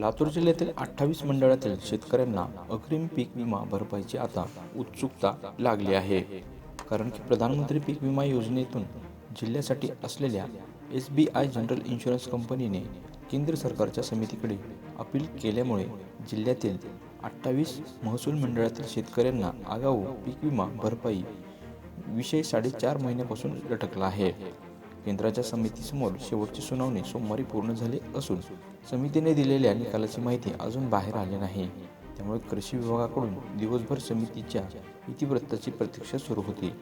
लातूर जिल्ह्यातील अठ्ठावीस मंडळातील शेतकऱ्यांना अग्रिम पीक विमा भरपाईची आता उत्सुकता लागली आहे. कारण की प्रधानमंत्री पीक विमा योजनेतून जिल्ह्यासाठी असलेल्या S B I general insurance कंपनीने केंद्र सरकारच्या समितीकडे अपील केल्यामुळे जिल्ह्यातील अठ्ठावीस महसूल मंडळातील शेतकऱ्यांना आगाऊ पीक विमा भरपाई विषय साडेचार महिन्यापासून लटकला आहे. केंद्राच्या समितीसमोर शेवटची सुनावणी सोमवारी पूर्ण झाली असून समितीने दिलेल्या निकालाची माहिती अजून बाहेर आली नाही. त्यामुळे कृषी विभागाकडून दिवसभर समितीच्या इतिवृत्ताची प्रतीक्षा सुरू होती.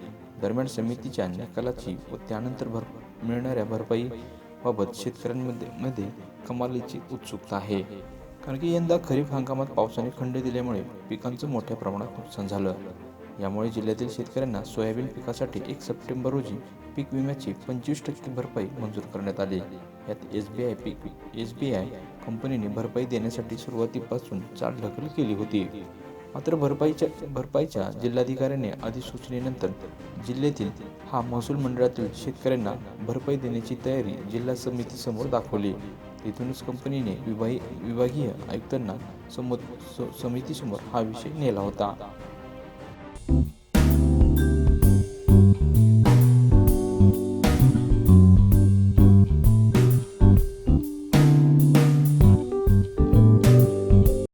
दरम्यान समितीच्या निकालाची व त्यानंतर भर मिळणाऱ्या भरपाईबाबत शेतकऱ्यांमध्ये मध्ये कमालीची उत्सुकता आहे. कारण की यंदा खरीप हंगामात पावसाने खंड दिल्यामुळे पिकांचं मोठ्या प्रमाणात नुकसान झालं. यामुळे जिल्ह्यातील शेतकऱ्यांना सोयाबीन पिकासाठी एक सप्टेंबर रोजी पीक विम्याची पंचवीस टक्के भरपाई मंजूर करण्यात आली. यात एस बी आय पीक एस बी आय कंपनीने भरपाई देण्यासाठी सुरुवातीपासून चाल ढकल केली होती. मात्र भरपाईच्या भरपाईच्या जिल्हाधिकाऱ्याने अधिसूचनेनंतर जिल्ह्यातील हा महसूल मंडळातील शेतकऱ्यांना भरपाई देण्याची तयारी जिल्हा समितीसमोर दाखवली. तिथूनच कंपनीने विभागी विभागीय आयुक्तांना समोर समितीसमोर हा विषय नेला होता. Bye.